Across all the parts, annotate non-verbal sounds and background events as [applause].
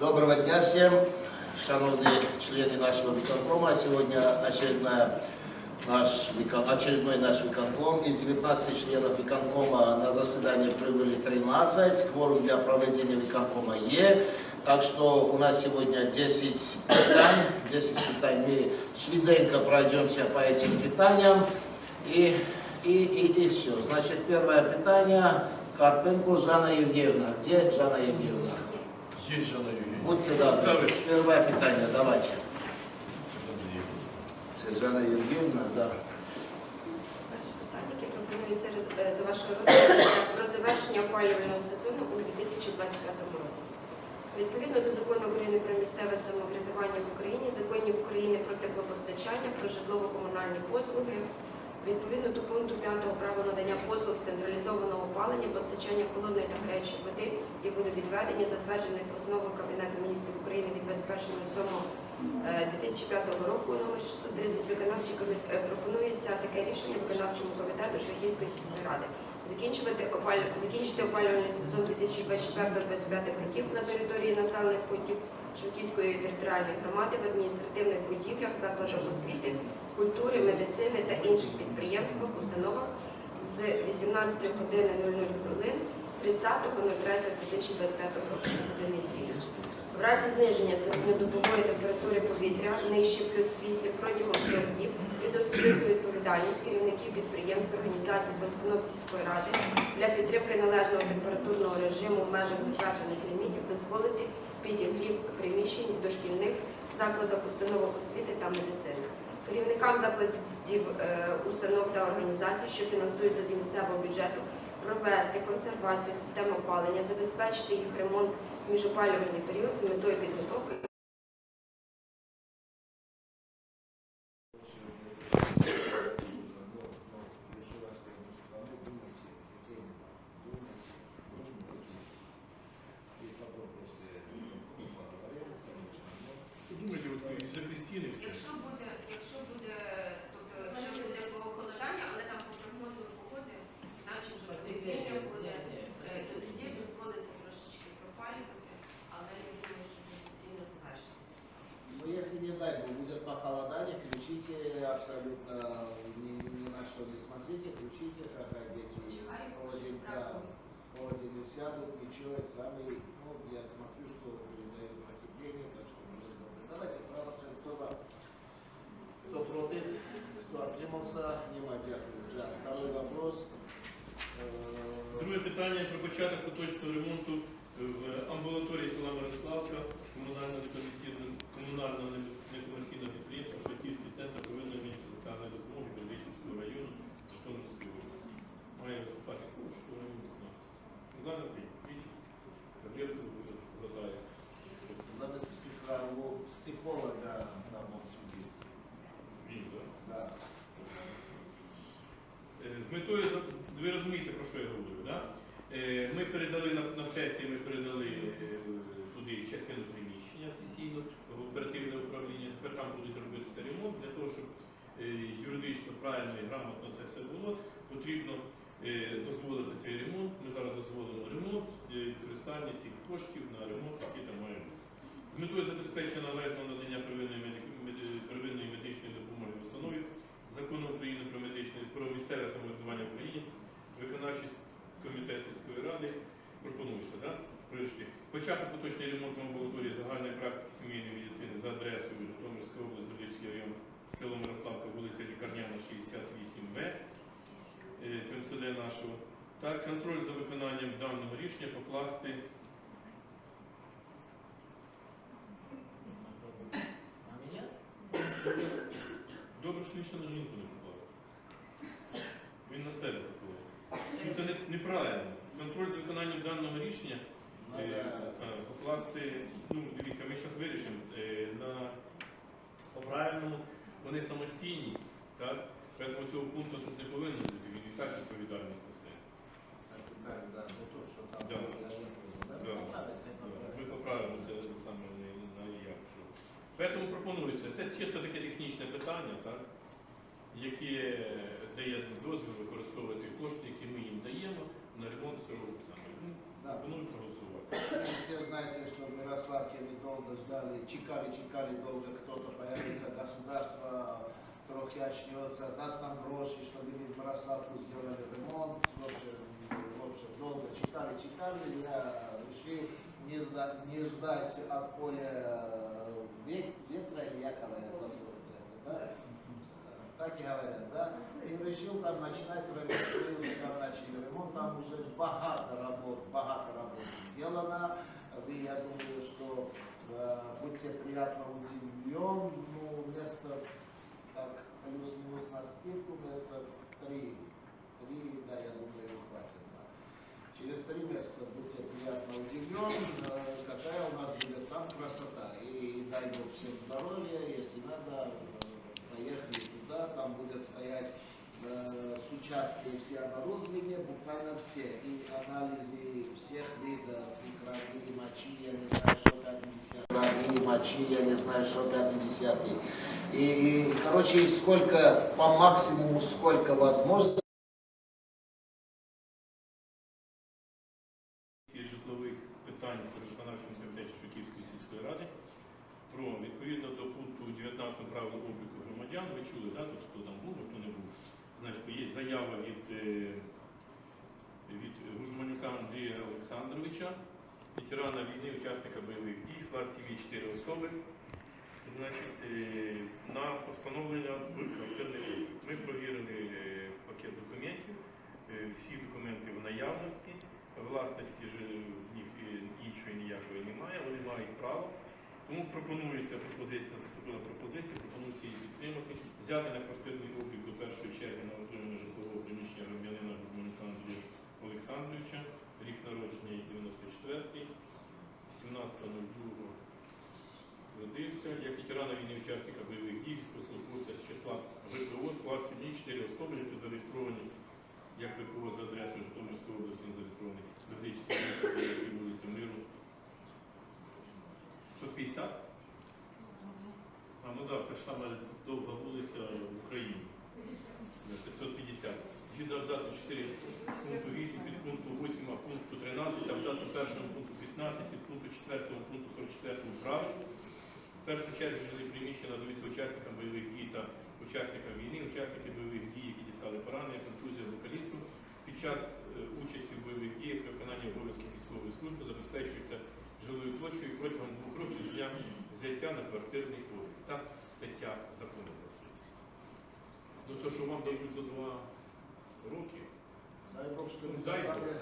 Доброго дня всем, шановные члены нашего виконкома. Сегодня очередная наш, викон- очередной наш виконком. Из 19 членов виконкома на заседание прибыли 13. Кворум для проведения виконкома Е. Так что у нас сегодня 10 питань. 10 питань. Мы швиденько пройдемся по этим питаниям. И, и, и, и все. Значит, первое питание. Карпенко Жанна Евгеньевна. Где Жанна Евгеньевна? Є Жанна Євгенівна. Будьте добрі. Перше питання, давайте. Це Жанна Євгенівна, да. Перше питання, яке пропонується е, до вашого розгляду про завершення опалювального сезону у 2025 році. Відповідно до закону України про місцеве самоврядування в Україні, законів України про теплопостачання, про житлово-комунальні послуги, відповідно до пункту 5 право надання послуг з централізованого опалення, постачання холодної та гарячої води і водовідведення, затверджених постановою Кабінету міністрів України від 21.07.2005 року номер 630 виконавчий комітет е, пропонується таке рішення виконавчому комітету Шляхівської сільської ради. Закінчувати опаль... закінчити опалювальний сезон 2024-2025 років на території населених пунктів Шевківської територіальної громади в адміністративних будівлях, закладах освіти, культури, медицини та інших підприємствах, установах з 18 години 00 хвилин 30.03.2025 року. Це буде неділя. В разі зниження середньодобової температури повітря нижче плюс 8 протягом трьох днів від особистої відповідальність керівників підприємств, організацій та установ сільської ради для підтримки належного температурного режиму в межах затверджених лімітів дозволити підігрів приміщень в дошкільних закладах, установах освіти та медицини. Керівникам закладів е, установ та організацій, що фінансуються з місцевого бюджету, провести консервацію системи опалення, забезпечити їх ремонт в міжопалювальний період з метою підготовки похолодание, включите абсолютно ни, ни на что не смотрите, включите, когда дети в Чихарик, холодильник, да, правда. в холодильник сядут, ничего, это самый, ну, я смотрю, что передают потепление, так что будет добре. Давайте проголосуем, кто за, кто против, кто отримался, нема дякую. Да, второй вопрос. Э, Друге питання про початок поточного ремонту в амбулаторії села Мирославка комунального некомерційного комунального некомерційного підприємства Має виступати кошти, занятий, двічі, Кабірка вкладає. Замес психолог, психолога на Монсубице. Він, так? Да. Е, З метою, за- ви розумієте, про що я говорю, да? Е, Ми передали на, на сесії, ми передали е, туди частину приміщення сесійно в оперативне управління. Тепер там будуть робитися ремонт для того, щоб е, юридично правильно і грамотно це все було. Потрібно е, дозволити цей ремонт. Ми зараз дозволимо ремонт, е, використання цих коштів на ремонт, який там має бути. З метою забезпечення належного надання первинної, медичної допомоги в установі Закону України про медичне про місцеве самоврядування в Україні, виконавчий комітет сільської ради пропонується, да? Прийшли. Почати поточний ремонт амбулаторії загальної практики сімейної медицини за адресою Житомирська область, Бердичівський район, село Мирославка, вулиця Лікарняна, 68Б, е, ПМСД нашого. Та контроль за виконанням даного рішення покласти На меня? Ще на жінку не поклав. Він на себе поклав. Ну, Це не- неправильно. Контроль за виконанням даного рішення е, це, покласти, ну дивіться, ми зараз вирішимо е, на по-правильному, вони самостійні, так? Тому цього пункту тут не повинно бути, він і так відповідальність несе. Ми поправимо це саме на, на як. Що. Тому пропонується, це чисто таке технічне питання, так? яке дає дозвіл використовувати кошти, які ми їм даємо на ремонт цього саме. Ну, Да. пропоную проголосувати. Вы все знаете, что в Мирославке как они долго ждали, чекали, чекали долго, кто-то появится, государство трохи очнется, даст нам гроши, чтобы мы в Мирославку сделали ремонт. В общем, в общем, долго чекали, чекали. Я решил не, ждать, не ждать от поля э, ве- ветра, или як говорят пословица это, да? Так и говорят, да? И решил там начинать мы там начали ремонт, там уже багато работ, багато работ сделано. Вы, я думаю, что э, будьте приятно удивлен, ну, месяцев, так, плюс-минус на скидку, месяцев три, три, да, я думаю, хватит. Через три месяца будьте приятно удивлен, э, какая у нас будет там красота. И дай Бог всем здоровья, если надо, э, поехали там будет стоять э, с участком все оборудования, буквально все, и анализы всех видов, и крови, и мочи, я не знаю, что пятый крови, и мочи, я не знаю, что пятый десятый. И, и, короче, сколько, по максимуму, сколько возможно, заява від, е, від Гужманюка Андрія Олександровича, ветерана війни, учасника бойових дій, склад сім'ї 4 особи. Значить, е, на постановлення в квартирний. Ми провірили е, пакет документів, всі документи в наявності. Власності ж в них іншої ніякої немає, вони мають право. Тому пропонується пропозиція, наступила пропозиція, пропонується її підтримати, взяти на квартирний облік до першої черги на отримання житлового приміщення громадянина Гузманюка Андрія Олександровича, рік народження 94-й, 17.02 родився, як ветерана війни учасника бойових дій, військовослужбовця з числа ВПО, склад сім'ї, 4 особи, які зареєстровані як ВПО за адресою Житомирської області, він зареєстрований медичний який вулиця Миру. 150? Ну так, це ж саме довга вулиця в Україні. 550. Згідно абзацу 4 пункту 8 під пункту 8 а пункту 13, абзацу 1 пункту 15 під пункту 4 пункту 44 правил. В першу чергу жили приміщення надаються учасникам бойових дій та учасникам війни, учасники бойових дій, які дістали поранення, контузія вокалісту. Під час е, участі в бойових діях при виконанні обов'язків військової служби забезпечуються жилою площею протягом двох років дня взяття на квартирний облік. Так стаття закону гласить. Ну то, що вам дадуть за два роки, дай Бог, что Ну, не дай Бог. дали.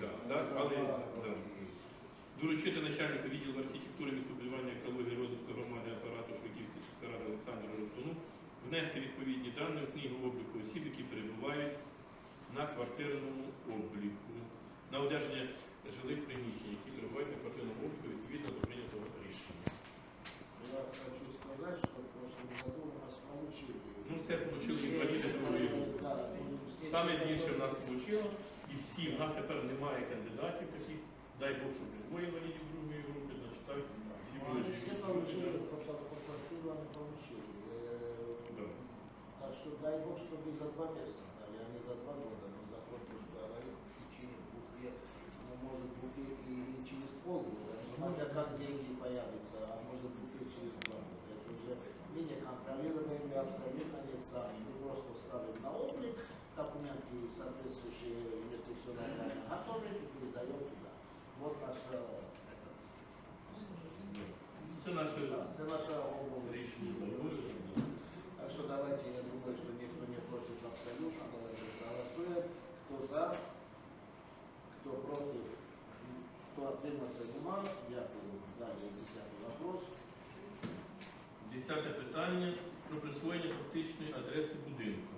Да, да, за але- два да. роки. Доручити начальнику відділу архітектури, містобудування, екології, розвитку громади апарату Швидківської сільської ради Олександру Ротуну внести відповідні дані в книгу обліку осіб, які перебувають на квартирному обліку, на одержання жилих приміщень, які перебувають на квартирному обліку відповідно до прийнятого рішення. Саме члени- більше в нас вийшло, і всі, в нас тепер немає кандидатів таких, дай Бог, щоб двоє інвалідів другої групи, значить так, всі Ну, були они живі. все получили, по, по, по квартиру они получили. Э, Да. Так что дай Бог, чтобы и за два месяца дали, а не за два года. Но закон тоже говорит в течение двух лет, ну, может быть и, и через полгода, смотря как деньги появятся, а может быть и через два года. Это уже мы не контролируем, мы абсолютно нет сами. Мы просто ставим на облик документы соответствующие, нормально, готовим и передаем туда. Вот наша, этот, Це наше да, це наша область. Так что давайте, я думаю, что никто не против абсолютно. Давайте проголосуем. Кто за, кто против, кто отримався нема. Дякую. Далі десятий вопрос. Десяте питання про присвоєння фактичної адреси будинку.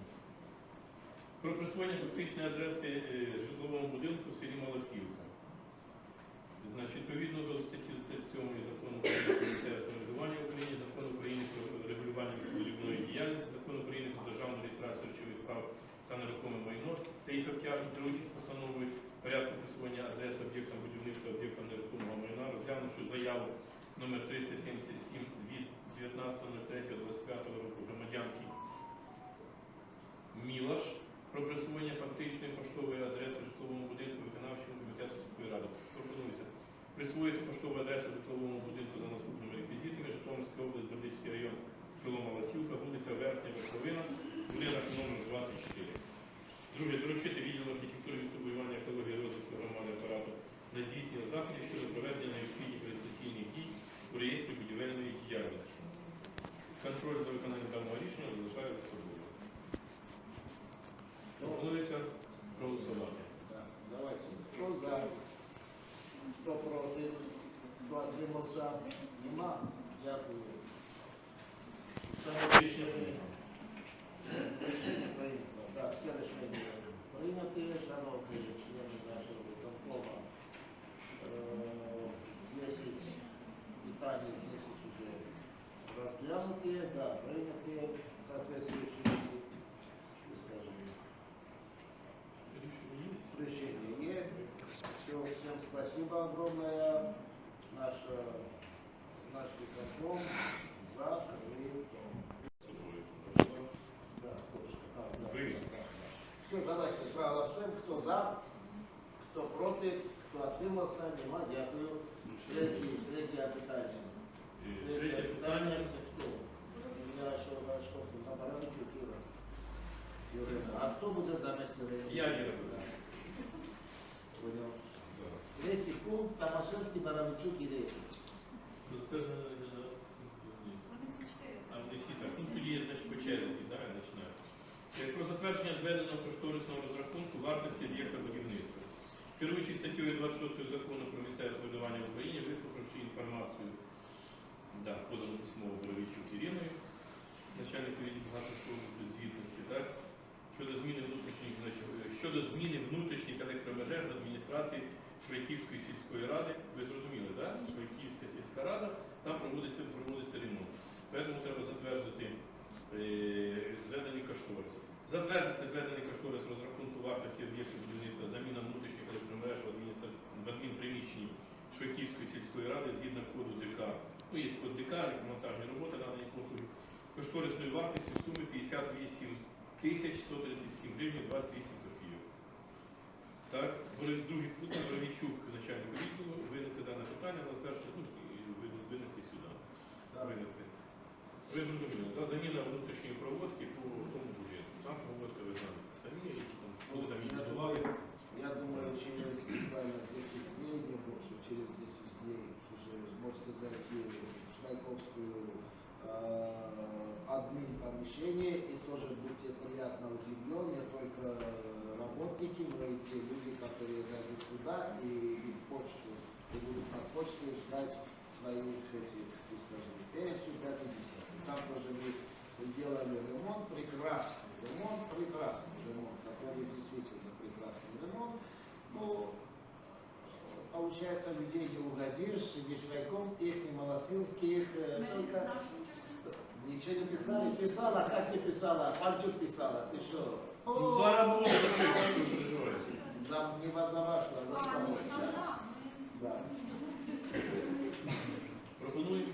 Про присвоєння фактичної адреси е, житловому будинку в селі Малосівка. Значить, відповідно до статті 37 закону про місцеве самоврядування Нема? Дякую. Шановні Рішення прийнято. Рішення прийнято. Так, всі рішення прийняті. Шановні члени нашого виконкома, е, 10 питань, 10 уже розглянуті, да, прийняті соответствующие, скажем, решение есть. Все, всем спасибо огромное. Наш, Все, давайте проголосуем. Кто за, кто против, кто отримався, нема, дякую. Третє, третє питання. Е, Третє питання. це хто? У меня що Горочков, на Баранчук, Юра. Юрина. А хто буде замість Юрина? Я, Юра. Да. Понял. Третій пункт, Томашевський, Баранчук і Рейки. Ну, Це ж, е, А вони всі так. Ну, тоді я значить, по черзі, да, я починаю. Про затвердження зведеного кошторисного розрахунку вартості об'єкта будівництва. Керуючись статтею 26 закону про місцеве самоврядування в Україні, вислухавши інформацію, да, подану письмово Боровичук Іриною, начальнику відділу багатословної звітності, так, щодо зміни внутрішніх, щодо зміни внутрішніх електромереж в адміністрації Швейківської сільської ради. Ви зрозуміли, так? Швейківська сільська рада, там проводиться, проводиться ремонт. Тому треба затвердити е, зведений кошторис. Затвердити зведений кошторис розрахунку вартості об'єктів будівництва заміна внутрішніх електромереж в, адмінприміщенні Швейківської сільської ради згідно коду ДК. Ну, є код ДК, монтажні роботи, надані послуги. Кошторисною вартістю в сумі 58 тисяч 137 гривень 28 копійок. Так, Бори- другий пункт Боровичук, начальник відділу, винести дане питання, на затвердження, ну, і ви- винести сюди. Винести. Ви зрозуміли, та заміна внутрішньої проводки по тому будинку. Там проводка, ви знаєте, самі, які там були там Я відбудували. думаю, я думаю, через буквально 10 дней, не больше, через 10 дней уже можете зайти в Швайковскую э, админ помещение и тоже будьте приятно удивлены, не только работники, но и те люди, которые зайдут туда и, и в почту, и будут на почте ждать своих этих, и, скажем, пенсию, 5 Там тоже мы сделали ремонт, прекрасный ремонт, прекрасный ремонт, который действительно прекрасный ремонт. Ну, получается, людей не угодишь, ни Швайковских, ни Малосилских, только ничего не писали. Писала, как ты писала? Панчук писала, ты что? Пропоную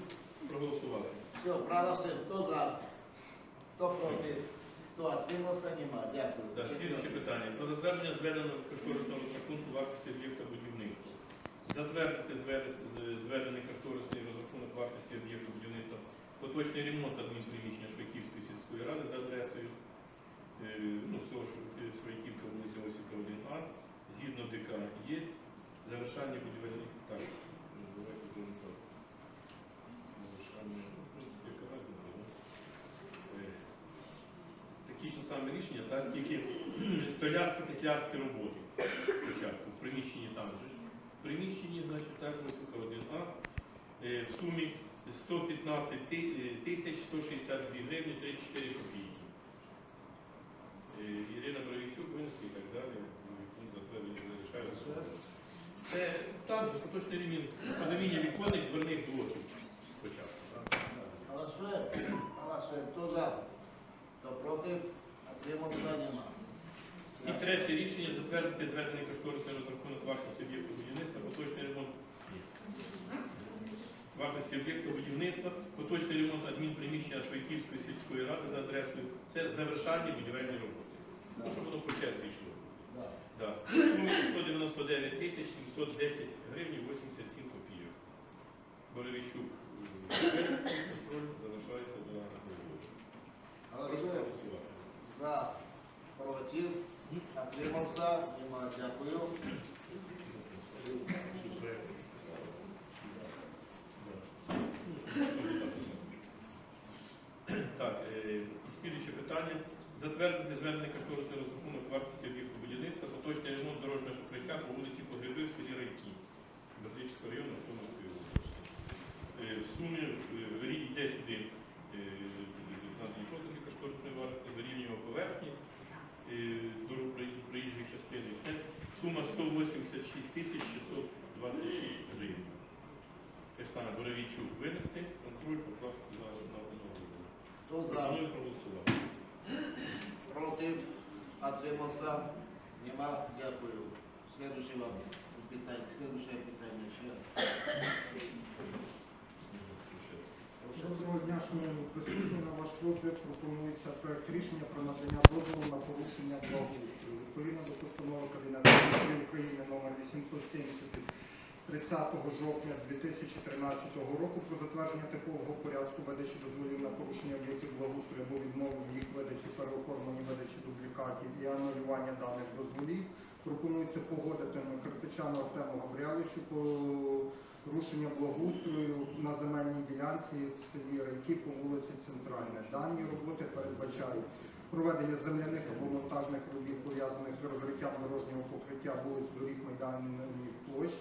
проголосувати. Все, проголосуем. Кто за? Кто против? Кто откликнулся? Нема. Дякую. Так, слідуюче питання. Про затвердження зведеного кошторисного розрахунку вартості об'єкта будівництва. Затвердити зведений, зведений кошторисний розрахунок вартості об'єкту будівництва. Поточний ремонт адмінприміщення Швейківської сільської ради за адресою е, ну, всього Швейківка, вулиця Осівка 1А. Згідно ДК є. Завершання будівельних так. ну, давайте будемо так. Завершання. ну, такі ж самі рішення, так, тільки столярські теслярські роботи спочатку, в приміщенні там же. В приміщенні, значить, так, Росюка 1А, е, в сумі 115 е, тисяч 162 гривні 34 копійки. Е, Ірина Бровічук, Винський і так далі. Пункт затвердження залишає. Це там же, це точно ремінь, позаміння віконних дверних блоків спочатку. Голосуем. Голосуем. Кто за? Кто против? Откликнулся? Нема. І третє рішення затвердити зведений кошторисний розрахунок вартості об'єкту будівництва, поточний ремонт. Вартості об'єкту будівництва, поточний ремонт адмінприміщення Швейківської сільської ради за адресою. Це завершальні будівельні роботи. Ну, щоб воно по черзі йшло. Да. Да. 199 тисяч 710 гривень 87 копійок. Боровичук контроль залишається за головою. Голосуємо. За, против, отримався, нема, дякую. Так, е, і слідуюче питання. Затвердити звернення кошторисний розрахунок вартості об'єкту будівництва, поточний ремонт дорожнього покриття по вулиці Погреби в селі Райки, Бердичського району Житомирської області. Е, В сумі е, вирі- йде сюди е, надані послуги кошторисної вартості, вирівнюємо поверхні е, дорог проїжджої частини. Це сума 186 тисяч 626 гривень. Те саме Боровійчук винести, контроль покласти на, одного. Хто за, Пропоную проголосувати. Против, отримався, нема, дякую. Следующее вам питання, следующее питання. Доброго дня, шановні присутні. На ваш розгляд пропонується проект рішення про надання дозволу на порушення благоустрою. Відповідно до постанови Кабінету України номер 870 від 30 жовтня 2013 року про затвердження типового порядку видачі дозволів на порушення об'єктів благоустрою або відмови в їх видачі, переоформлення видачі дублікатів і анулювання даних дозволів. Пропонується погодити Критичану Артему Габріаловичу порушення благоустрою на земельній ділянці в селі Райки по вулиці Центральна. Дані роботи передбачають проведення земляних або монтажних робіт, пов'язаних з розриттям дорожнього покриття вулиць доріг майданів площ,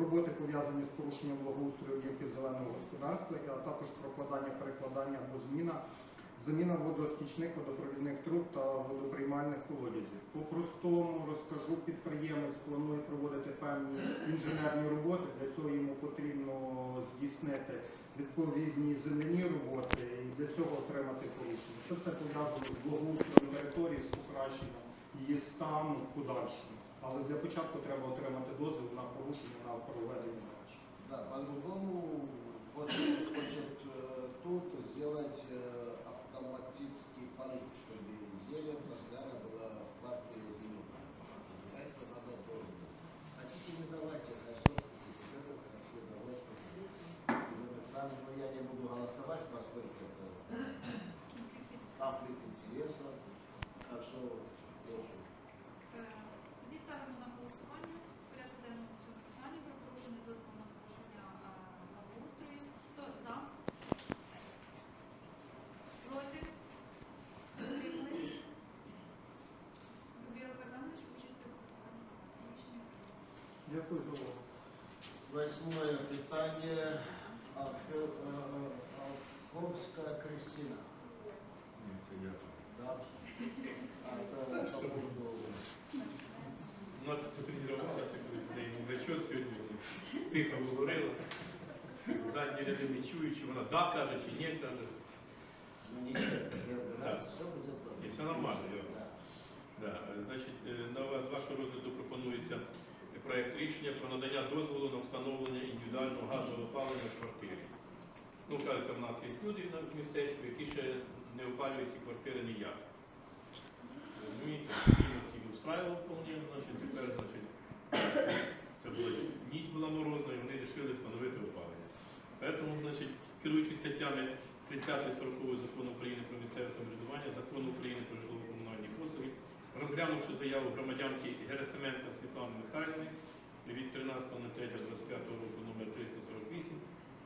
роботи пов'язані з порушенням благоустрою об'єктів зеленого господарства, а також прокладання, перекладання або зміна заміна водостічних, водопровідних труб та водоприймальних колодязів. По-простому розкажу, підприємець планує проводити певні інженерні роботи. Для цього йому потрібно здійснити відповідні земляні роботи і для цього отримати порушення. Це все пов'язано з благоустроєм території, з покращенням її стану подальшому. Але для початку треба отримати дозвіл на порушення на проведення далі. Да, по-другому хочет э, тут сделать э, автоматический полив, чтобы зелень постоянно была в парке зеленая. Для этого надо дозвол. Хотите не давайте, хорошо, вот это красиво, сами, но я не буду голосовать, поскольку это [laughs] конфликт интересов. Так что Дякую за увагу. Восьмое питание. Алфе- э, Алфовская Кристина. Да. А это по поводу... Вона потренувалася, коли в неї не зачет сьогодні. Тихо говорила. Задні ряди не чують, чи вона да каже, чи ні каже. Ну ничего, первый раз, все будет І добре. все нормально. я. Да. Да. е, Значить, е, на ва- вашого розгляду пропонується проект рішення про надання дозволу на встановлення індивідуального газового опалення в квартирі. Ну, кажуть, в нас є люди в містечку, які ще не опалюють ці квартири ніяк. Розумієте, їх устраював вполне, значить, тепер, значить, це була ніч була морозна, і вони вирішили встановити опалення. Тому, значить, керуючись статтями 30 40 закону України про місцеве самоврядування, закону України про розглянувши заяву громадянки Герасименка Світлани Михайлівни від 13.03.25 року номер 348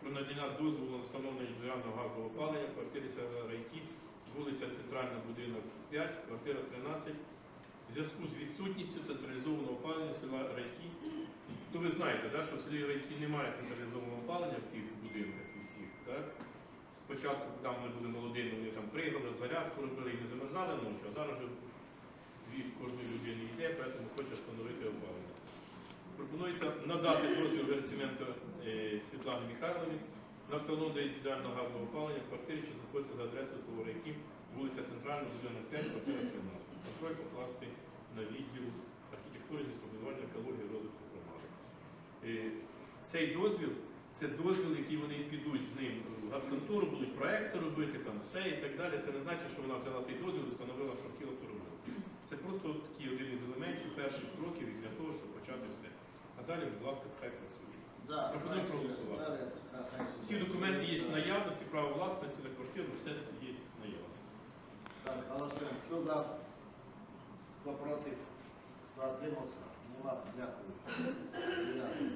про надання дозволу на встановлення індивідуального газового опалення села Райки, вулиця Центральна, будинок 5, квартира 13, в зв'язку з відсутністю централізованого опалення села Райки. Ну ви знаєте, да, що в селі Райки немає централізованого опалення в тих будинках і всіх. Так? Спочатку, коли вони були молодими, вони там пригали, зарядку робили і не замерзали ночі, а зараз вже від кожної людини йде, тому хоче встановити опалення. Пропонується надати дозвіл Версименко е, Світлані Михайловні на встановлення індивідуального газового опалення в квартирі, що знаходиться за адресою село Райки, вулиця Центральна, будинок 5, квартира 13. Контроль покласти на відділ архітектури, містобудування, екології, розвитку громади. Е, Цей дозвіл це дозвіл, який вони підуть з ним в газконтору, будуть проекти робити, там все і так далі. Це не значить, що вона взяла цей дозвіл і встановила, що хотіла. Це просто такий один із елементів перших кроків для того, щоб почати все. А далі, будь ласка, хай працює. Да, проголосувати. Всі документи є в наявності, право власності на квартиру, все це є в наявності. Так, голосуємо. Що за? Хто проти? Хто отримався? Нема. Дякую.